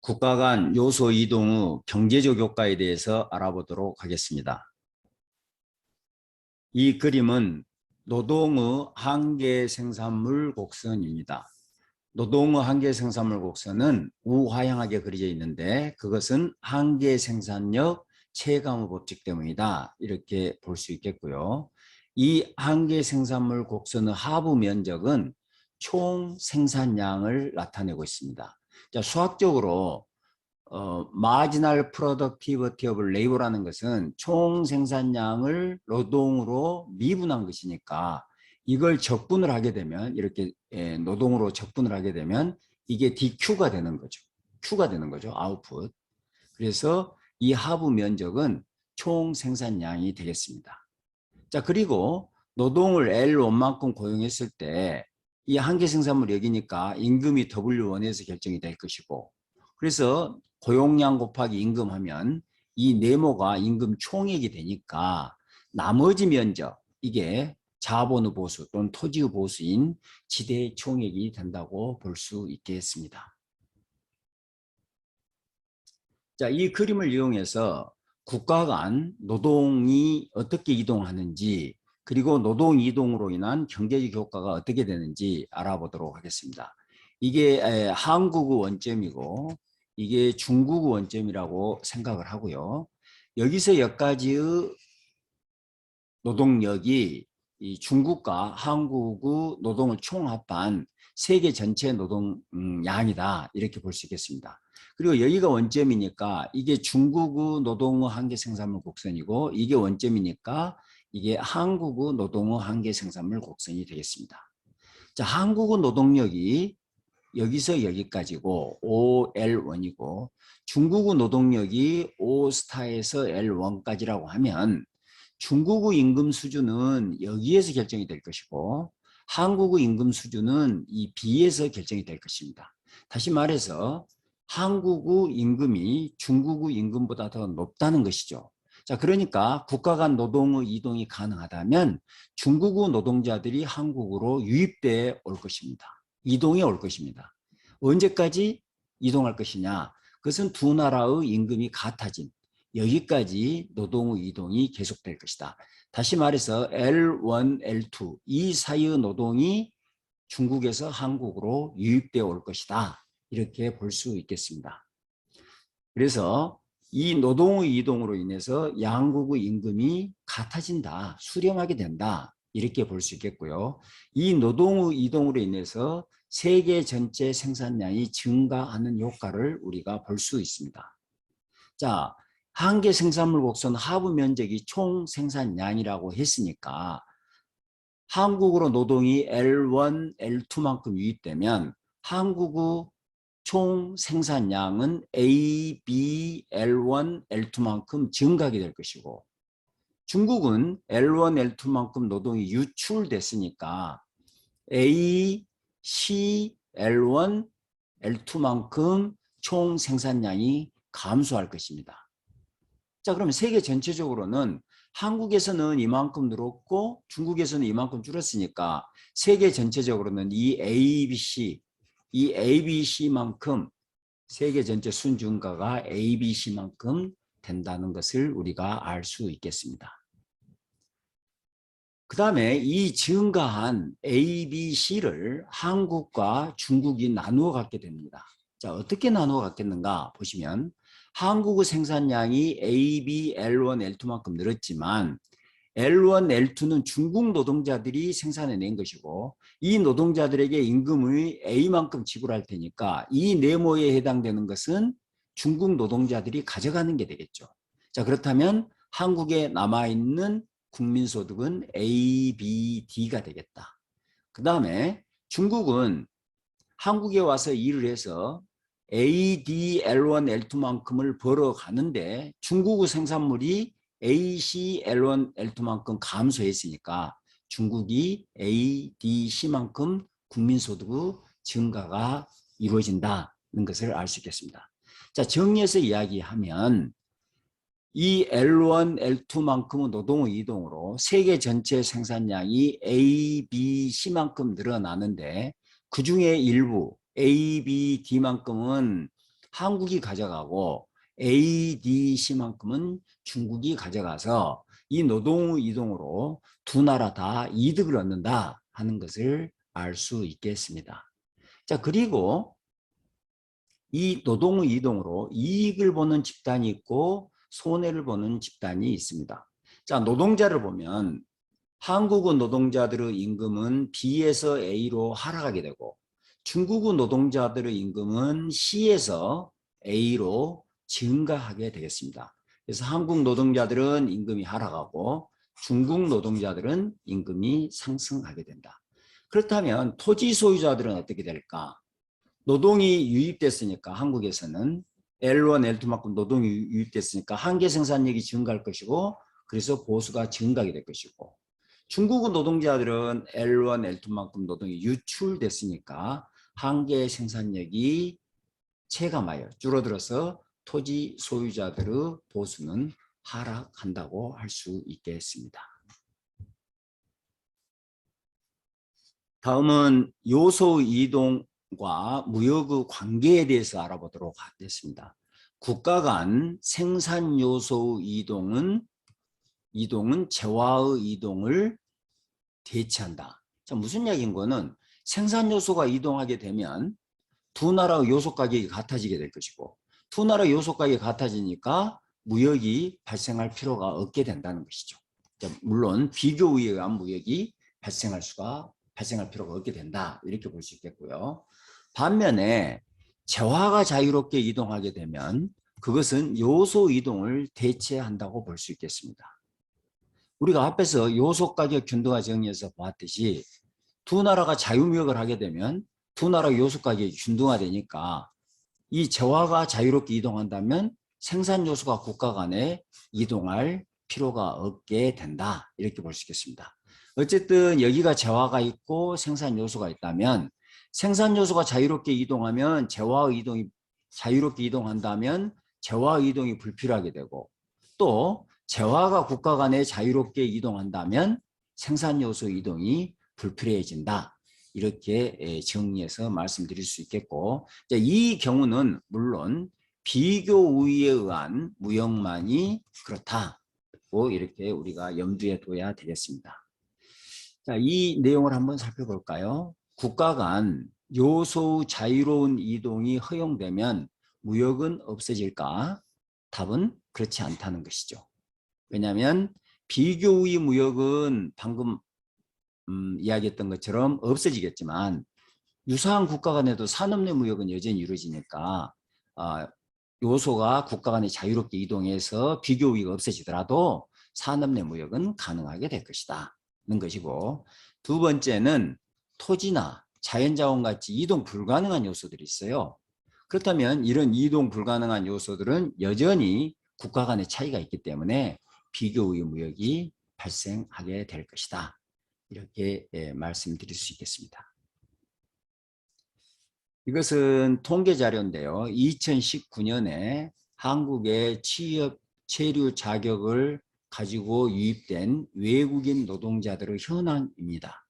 국가 간 요소 이동 후 경제적 효과에 대해서 알아보도록 하겠습니다. 이 그림은 노동의 한계 생산물 곡선입니다. 노동의 한계 생산물 곡선은 우하향하게 그려져 있는데 그것은 한계 생산력 체감의 법칙 때문이다. 이렇게 볼 수 있겠고요. 이 한계 생산물 곡선의 하부 면적은 총 생산량을 나타내고 있습니다. 자, 수학적으로 어, marginal productivity of labor라는 것은 총 생산량을 노동으로 미분한 것이니까 이걸 적분을 하게 되면 이렇게 예, 노동으로 적분을 하게 되면 이게 DQ가 되는 거죠. Q가 되는 거죠. 아웃풋. 그래서 이 하부 면적은 총 생산량이 되겠습니다. 자, 그리고 노동을 L1만큼 고용했을 때 이 한계 생산물 여기니까 임금이 W1에서 결정이 될 것이고 그래서 고용량 곱하기 임금 하면 이 네모가 임금 총액이 되니까 나머지 면적 이게 자본의 보수 또는 토지의 보수인 지대 총액이 된다고 볼 수 있겠습니다. 자, 이 그림을 이용해서 국가 간 노동이 어떻게 이동하는지 그리고 노동 이동으로 인한 경제적 효과가 어떻게 되는지 알아보도록 하겠습니다. 이게 한국의 원점이고 이게 중국의 원점이라고 생각을 하고요. 여기서 여기까지의 노동력이 이 중국과 한국의 노동을 총합한 세계 전체 노동량이다 이렇게 볼 수 있겠습니다. 그리고 여기가 원점이니까 이게 중국의 노동의 한계 생산물 곡선이고 이게 원점이니까 이게 한국의 노동의 한계 생산물 곡선이 되겠습니다. 자, 한국의 노동력이 여기서 여기까지고 OL1이고 중국의 노동력이 O스타에서 L1까지라고 하면 중국의 임금 수준은 여기에서 결정이 될 것이고 한국의 임금 수준은 이 B에서 결정이 될 것입니다. 다시 말해서 한국의 임금이 중국의 임금보다 더 높다는 것이죠. 자, 그러니까 국가 간 노동의 이동이 가능하다면 중국의 노동자들이 한국으로 유입돼 올 것입니다. 이동해 올 것입니다. 언제까지 이동할 것이냐? 그것은 두 나라의 임금이 같아진 여기까지 노동의 이동이 계속될 것이다. 다시 말해서 L1, L2 이 사이의 노동이 중국에서 한국으로 유입되어 올 것이다. 이렇게 볼 수 있겠습니다. 그래서 이 노동의 이동으로 인해서 양국의 임금이 같아진다, 수렴하게 된다. 이렇게 볼 수 있겠고요. 이 노동의 이동으로 인해서 세계 전체 생산량이 증가하는 효과를 우리가 볼 수 있습니다. 자, 한계 생산물 곡선 하부 면적이 총 생산량이라고 했으니까 한국으로 노동이 L1, L2만큼 유입되면 한국의 총 생산량은 A, B, L1, L2만큼 증가하게 될 것이고 중국은 L1, L2만큼 노동이 유출됐으니까 A, C, L1, L2만큼 총 생산량이 감소할 것입니다. 자, 그러면 세계 전체적으로는 한국에서는 이만큼 늘었고 중국에서는 이만큼 줄었으니까 세계 전체적으로는 이 ABC, 이 ABC만큼 세계 전체 순증가가 ABC만큼 된다는 것을 우리가 알 수 있겠습니다. 그 다음에 이 증가한 ABC를 한국과 중국이 나누어 갖게 됩니다. 자, 어떻게 나누어 갖겠는가 보시면 한국의 생산량이 A, B, L1, L2만큼 늘었지만 L1, L2는 중국 노동자들이 생산해낸 것이고 이 노동자들에게 임금의 A만큼 지불할 테니까 이 네모에 해당되는 것은 중국 노동자들이 가져가는 게 되겠죠. 자 그렇다면 한국에 남아있는 국민소득은 A, B, D가 되겠다. 그 다음에 중국은 한국에 와서 일을 해서 AD, L1, L2만큼을 벌어 가는데 중국의 생산물이 AC, L1, L2만큼 감소했으니까 중국이 ADC만큼 국민소득의 증가가 이루어진다는 것을 알 수 있겠습니다. 자, 정리해서 이야기하면 이 L1, L2만큼의 노동의 이동으로 세계 전체 생산량이 A, B, C만큼 늘어나는데 그 중에 일부 A, B, D만큼은 한국이 가져가고 ADC만큼은 중국이 가져가서 이 노동 이동으로 두 나라 다 이득을 얻는다 하는 것을 알 수 있겠습니다. 자, 그리고 이 노동 이동으로 이익을 보는 집단이 있고 손해를 보는 집단이 있습니다. 자, 노동자를 보면 한국은 노동자들의 임금은 B에서 A로 하락하게 되고 중국은 노동자들의 임금은 C에서 A로 증가하게 되겠습니다. 그래서 한국 노동자들은 임금이 하락하고 중국 노동자들은 임금이 상승하게 된다. 그렇다면 토지 소유자들은 어떻게 될까? 노동이 유입됐으니까 한국에서는 L1, L2만큼 노동이 유입됐으니까 한계 생산력이 증가할 것이고 그래서 보수가 증가하게 될 것이고 중국은 노동자들은 L1, L2만큼 노동이 유출됐으니까 한계 생산력이 체감하여 줄어들어서 토지 소유자들의 보수는 하락한다고 할 수 있겠습니다. 다음은 요소 이동과 무역의 관계에 대해서 알아보도록 하겠습니다. 국가 간 생산 요소 이동은 이동은 재화의 이동을 대체한다. 자, 무슨 이야기인 거는 생산 요소가 이동하게 되면 두 나라의 요소 가격이 같아지게 될 것이고 두 나라 요소 가격이 같아지니까 무역이 발생할 필요가 없게 된다는 것이죠. 자, 물론 비교에 의한 무역이 발생할 수가 발생할 필요가 없게 된다 이렇게 볼 수 있겠고요. 반면에 재화가 자유롭게 이동하게 되면 그것은 요소 이동을 대체한다고 볼 수 있겠습니다. 우리가 앞에서 요소 가격 균등화 정리에서 보았듯이 두 나라가 자유무역을 하게 되면 두 나라 요소 가격이 균등화되니까 이 재화가 자유롭게 이동한다면 생산 요소가 국가 간에 이동할 필요가 없게 된다 이렇게 볼 수 있겠습니다. 어쨌든 여기가 재화가 있고 생산 요소가 있다면 생산 요소가 자유롭게 이동하면 재화 이동이 자유롭게 이동한다면 재화 이동이 불필요하게 되고 또 재화가 국가 간에 자유롭게 이동한다면 생산 요소 이동이 불필요해진다. 이렇게 정리해서 말씀드릴 수 있겠고 이 경우는 물론 비교 우위에 의한 무역만이 그렇다고 이렇게 우리가 염두에 둬야 되겠습니다. 자, 이 내용을 한번 살펴볼까요? 국가 간 요소 자유로운 이동이 허용되면 무역은 없어질까? 답은 그렇지 않다는 것이죠. 왜냐하면 비교의 무역은 방금 음, 이야기했던 것처럼 없어지겠지만 유사한 국가 간에도 산업 내 무역은 여전히 이루어지니까 어, 요소가 국가 간에 자유롭게 이동해서 비교 우위가 없어지더라도 산업 내 무역은 가능하게 될 것이다. 는 것이고 두 번째는 토지나 자연자원 같이 이동 불가능한 요소들이 있어요. 그렇다면 이런 이동 불가능한 요소들은 여전히 국가 간의 차이가 있기 때문에 비교의 무역이 발생하게 될 것이다. 이렇게 예, 말씀드릴 수 있겠습니다. 이것은 통계 자료인데요. 2019년에 한국의 취업 체류 자격을 가지고 유입된 외국인 노동자들의 현황입니다.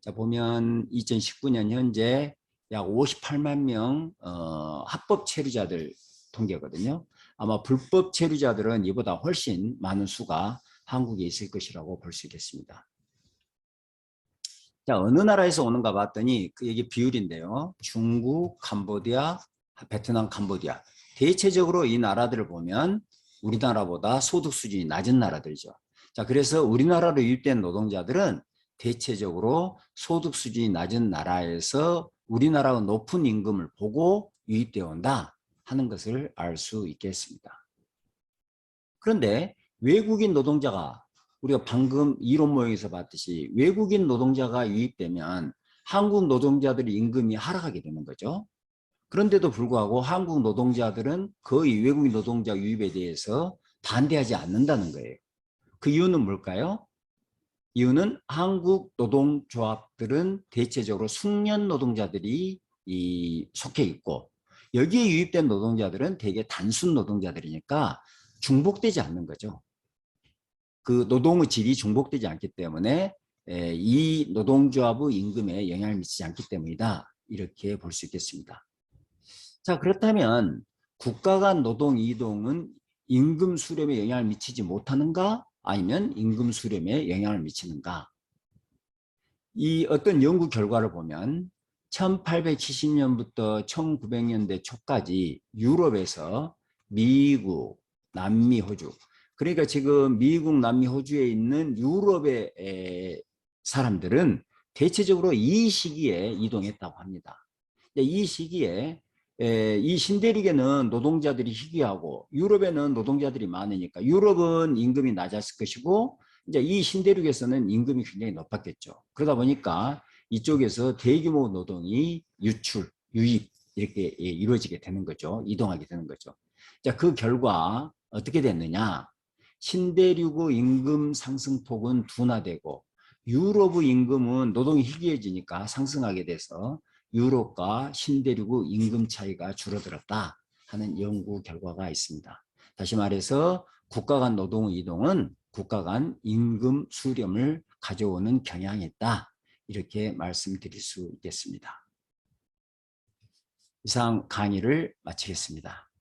자 보면 2019년 현재 약 58만 명 어, 합법 체류자들 통계거든요. 아마 불법 체류자들은 이보다 훨씬 많은 수가 한국에 있을 것이라고 볼 수 있겠습니다. 자 어느 나라에서 오는가 봤더니 그 여기 비율인데요. 중국, 캄보디아, 베트남, 캄보디아 대체적으로 이 나라들을 보면 우리나라보다 소득 수준이 낮은 나라들이죠. 자, 그래서 우리나라로 유입된 노동자들은 대체적으로 소득 수준이 낮은 나라에서 우리나라의 높은 임금을 보고 유입되어 온다 하는 것을 알 수 있겠습니다. 그런데 외국인 노동자가 우리가 방금 이론 모형에서 봤듯이 외국인 노동자가 유입되면 한국 노동자들의 임금이 하락하게 되는 거죠. 그런데도 불구하고 한국 노동자들은 거의 외국인 노동자 유입에 대해서 반대하지 않는다는 거예요. 그 이유는 뭘까요? 이유는 한국 노동조합들은 대체적으로 숙련 노동자들이 이 속해 있고 여기에 유입된 노동자들은 대개 단순 노동자들이니까 중복되지 않는 거죠. 그 노동의 질이 중복되지 않기 때문에 이 노동조합의 임금에 영향을 미치지 않기 때문이다. 이렇게 볼 수 있겠습니다. 자 그렇다면 국가 간 노동 이동은 임금 수렴에 영향을 미치지 못하는가 아니면 임금 수렴에 영향을 미치는가 이 어떤 연구 결과를 보면 1870년부터 1900년대 초까지 유럽에서 미국, 남미, 호주 그러니까 지금 미국, 남미, 호주에 있는 유럽의 에, 사람들은 대체적으로 이 시기에 이동했다고 합니다. 이 시기에 에, 이 신대륙에는 노동자들이 희귀하고 유럽에는 노동자들이 많으니까 유럽은 임금이 낮았을 것이고 이제 이 신대륙에서는 임금이 굉장히 높았겠죠. 그러다 보니까 이쪽에서 대규모 노동이 유출, 유입 이렇게 예, 이루어지게 되는 거죠. 이동하게 되는 거죠. 자, 그 결과 어떻게 됐느냐? 신대륙의 임금 상승폭은 둔화되고 유럽의 임금은 노동이 희귀해지니까 상승하게 돼서 유럽과 신대륙의 임금 차이가 줄어들었다 하는 연구 결과가 있습니다. 다시 말해서 국가 간 노동 이동은 국가 간 임금 수렴을 가져오는 경향이 있다. 이렇게 말씀드릴 수 있겠습니다. 이상 강의를 마치겠습니다.